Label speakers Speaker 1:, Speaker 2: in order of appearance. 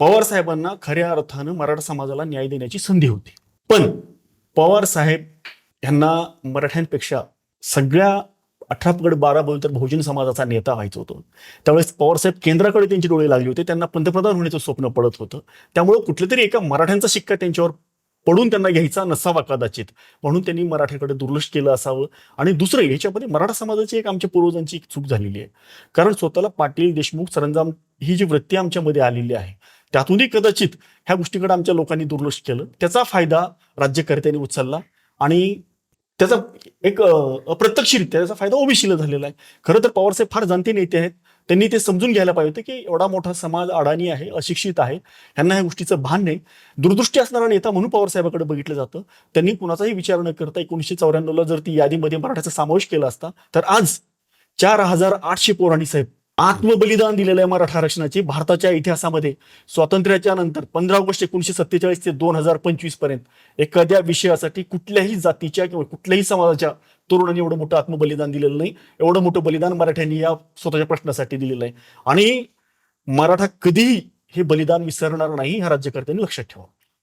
Speaker 1: पवार साहेबांना खऱ्या अर्थानं मराठा समाजाला न्याय देण्याची संधी होती. पण पवार साहेब यांना मराठ्यांपेक्षा सगळ्या अठरा पगड बारा बोल तर बहुजन समाजाचा नेता व्हायचं होतं. त्यावेळेस पवारसाहेब केंद्राकडे त्यांचे डोळे लागले होते. त्यांना पंतप्रधान होण्याचं स्वप्न पडत होतं. त्यामुळे कुठल्या तरी एका मराठ्यांचा शिक्का त्यांच्यावर पडून त्यांना घ्यायचा नसावा कदाचित. म्हणून त्यांनी मराठ्याकडे दुर्लक्ष केलं असावं. आणि दुसरं ह्याच्यामध्ये मराठा समाजाची एक आमच्या पूर्वजांची एक चूक झालेली आहे. कारण स्वतःला पाटील देशमुख सरंजाम ही जी वृत्ती आमच्यामध्ये आलेली आहे त्यातूनही कदाचित ह्या गोष्टीकडे आमच्या लोकांनी दुर्लक्ष केलं. त्याचा फायदा राज्यकर्त्यांनी उचलला आणि त्याचा एक अप्रत्यक्षरित्या त्याचा फायदा ओबीसीला झालेला आहे. खरं तर पवारसाहेब फार जाणते नेते आहेत. त्यांनी ते समजून घ्यायला पाहिजे होते की एवढा मोठा समाज अडाणी आहे अशिक्षित आहे. यांना ह्या गोष्टीचं भान नाही. दूरदृष्टी असणारा नेता म्हणून पवारसाहेबाकडे बघितलं जातं. त्यांनी कुणाचाही विचार न करता एकोणीसशे चौऱ्याण्णवला जर ती यादीमध्ये मराठ्याचा समावेश केला असता तर आज चार हजार आठशे पोराणी साहेब आत्मबलिदान दिलेलं आहे मराठा आरक्षणाची भारताच्या इतिहासामध्ये. स्वातंत्र्याच्या नंतर पंधरा ऑगस्ट एकोणीसशे सत्तेचाळीस ते दोन हजार पंचवीसपर्यंत एखाद्या विषयासाठी कुठल्याही जातीच्या किंवा कुठल्याही समाजाच्या तरुणांनी एवढं मोठं आत्मबलिदान दिलेलं नाही. एवढं मोठं बलिदान मराठ्यांनी या स्वतःच्या प्रश्नासाठी दिलेलं आहे. आणि मराठा कधीही हे बलिदान विसरणार नाही ह्या राज्यकर्त्यांनी लक्षात ठेवा